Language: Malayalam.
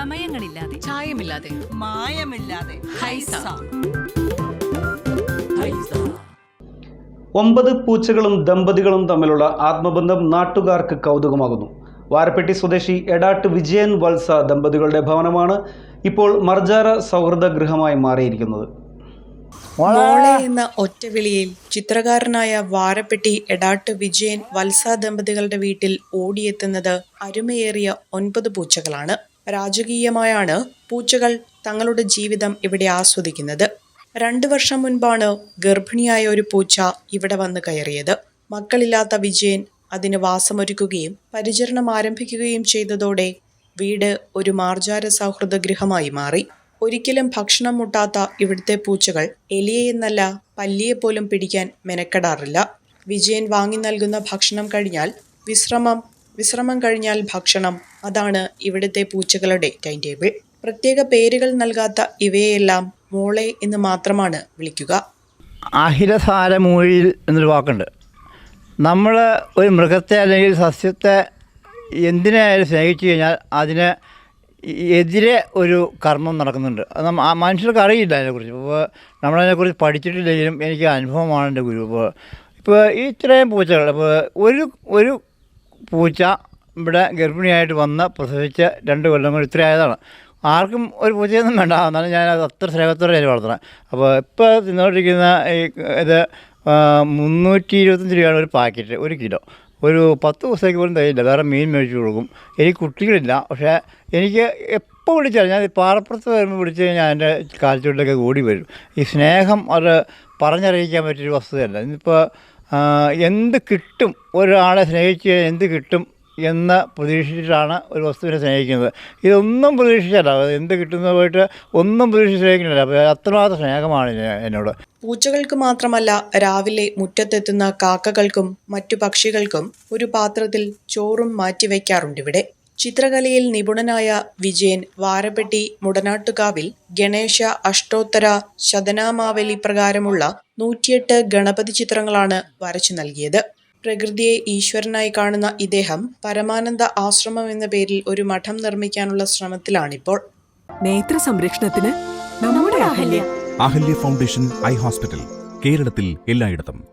ചമയങ്ങളില്ലാതെ ചായമില്ലാതെ. മായമില്ലാതെ. ഹൈസ. ഒമ്പത് പൂച്ചകളും ദമ്പതികളും തമ്മിലുള്ള ആത്മബന്ധം നാട്ടുകാർക്ക് കൗതുകമാകുന്നു. വാരപ്പെട്ടി സ്വദേശി എടാട്ട് വിജയൻ വത്സ ദമ്പതികളുടെ ഭവനമാണ് ഇപ്പോൾ മർജാര സൗഹൃദ ഗൃഹമായി മാറിയിരിക്കുന്നത്. മോളെ എന്ന ഒറ്റവിളിയിൽ ചിത്രകാരനായ വാരപ്പെട്ടി എടാട്ട് വിജയൻ വത്സ ദമ്പതികളുടെ വീട്ടിൽ ഓടിയെത്തുന്നത് അരുമയേറിയ ഒൻപത് പൂച്ചകളാണ്. രാജകീയമായാണ് പൂച്ചകൾ തങ്ങളുടെ ജീവിതം ഇവിടെ ആസ്വദിക്കുന്നത്. രണ്ടു വർഷം മുൻപാണ് ഗർഭിണിയായ ഒരു പൂച്ച ഇവിടെ വന്ന് കയറിയത്. മക്കളില്ലാത്ത വിജയൻ അതിന് വാസമൊരുക്കുകയും പരിചരണം ആരംഭിക്കുകയും ചെയ്തതോടെ വീട് ഒരു മാർജാര സൗഹൃദ ഗൃഹമായി മാറി. ഒരിക്കലും ഭക്ഷണം മുട്ടാത്ത ഇവിടുത്തെ പൂച്ചകൾ എലിയെ എന്നല്ല പല്ലിയെ പോലും പിടിക്കാൻ മെനക്കെടാറില്ല. വിജയൻ വാങ്ങി നൽകുന്ന ഭക്ഷണം കഴിഞ്ഞാൽ വിശ്രമം വിശ്രമം കഴിഞ്ഞാൽ ഭക്ഷണം. അതാണ് ഇവിടുത്തെ പൂച്ചകളുടെ ടൈം ടേബിൾ പ്രത്യേക പേരുകൾ നൽകാത്ത ഇവയെല്ലാം മോളെ എന്ന് മാത്രമാണ് വിളിക്കുക. അഹിരസാരമൂഴിയിൽ എന്നൊരു വാക്കുണ്ട്. നമ്മൾ ഒരു മൃഗത്തെ അല്ലെങ്കിൽ സസ്യത്തെ എന്തിനായാലും സ്നേഹിച്ചു കഴിഞ്ഞാൽ അതിന് എതിരെ ഒരു കർമ്മം നടക്കുന്നുണ്ട്. അത് നമ്മ മനുഷ്യർക്ക് അറിയില്ല അതിനെക്കുറിച്ച്. ഇപ്പോൾ നമ്മളതിനെക്കുറിച്ച് പഠിച്ചിട്ടില്ലെങ്കിലും എനിക്ക് അനുഭവമാണ് എന്റെ ഗുരു. ഇപ്പോൾ ഇപ്പോൾ ഇത്രയും പൂച്ചകൾ ഇപ്പോൾ ഒരു ഒരു പൂച്ച ഇവിടെ ഗർഭിണിയായിട്ട് വന്ന് പ്രസവിച്ച് രണ്ട് കൊല്ലം കൂടി ഇത്ര ആയതാണ് ആർക്കും ഒരു പൂച്ചയൊന്നും വേണ്ട. എന്നാലും ഞാൻ അത് അത്ര സ്നേഹത്തോടെ ഞാൻ വളർത്തണം. അപ്പോൾ ഇപ്പോൾ തിന്നുകൊണ്ടിരിക്കുന്ന ഈ ഇത് മുന്നൂറ്റി ഇരുപത്തഞ്ച് രൂപയാണ് ഒരു പാക്കറ്റ് ഒരു കിലോ. ഒരു പത്ത് ദിവസത്തേക്ക് പോലും തയ്യില്ല വേറെ മീൻ മേടിച്ച് കൊടുക്കും. എനിക്ക് കുട്ടികളില്ല. പക്ഷേ എനിക്ക് എപ്പോൾ വിളിച്ചാലും ഞാൻ പാറപ്പുറത്ത് വരുമ്പോൾ വിളിച്ച് കഴിഞ്ഞാൽ എന്റെ കാൽച്ചുവട്ടിലൊക്കെ കൂടി വരും. ഈ സ്നേഹം അത് പറഞ്ഞറിയിക്കാൻ പറ്റിയൊരു വസ്തുതയല്ല. ഇന്നിപ്പോൾ എന്ത് കിട്ടും? ഒരാളെ സ്നേഹിച്ച് എന്ത് കിട്ടും എന്ന് പ്രതീക്ഷിച്ചിട്ടാണ് ഒരു വസ്തുവിനെ സ്നേഹിക്കുന്നത്. ഇതൊന്നും പ്രതീക്ഷിച്ചല്ല. എന്ത് കിട്ടുന്നത് പോയിട്ട് ഒന്നും പ്രതീക്ഷിച്ച് സ്നേഹിക്കുന്നില്ല. അപ്പോൾ അത്രമാത്രം സ്നേഹമാണ് എന്നോട്. പൂച്ചകൾക്ക് മാത്രമല്ല രാവിലെ മുറ്റത്തെത്തുന്ന കാക്കകൾക്കും മറ്റു പക്ഷികൾക്കും ഒരു പാത്രത്തിൽ ചോറും മാറ്റിവെക്കാറുണ്ട് ഇവിടെ. ചിത്രകലയിൽ നിപുണനായ വിജയൻ വാരപ്പെട്ടി മുടനാട്ടുകാവിൽ ഗണേശ അഷ്ടോത്തര ശതനാമാവലി പ്രകാരമുള്ള നൂറ്റിയെട്ട് ഗണപതി ചിത്രങ്ങളാണ് വരച്ചു നൽകിയത്. പ്രകൃതിയെ ഈശ്വരനായി കാണുന്ന ഇദ്ദേഹം പരമാനന്ദ ആശ്രമം എന്ന പേരിൽ ഒരു മഠം നിർമ്മിക്കാനുള്ള ശ്രമത്തിലാണിപ്പോൾ. നേത്ര സംരക്ഷണത്തിന് നമ്മുടെ Ahalya. Ahalya foundation eye hospital കേരളത്തിൽ എല്ലായിടത്തും.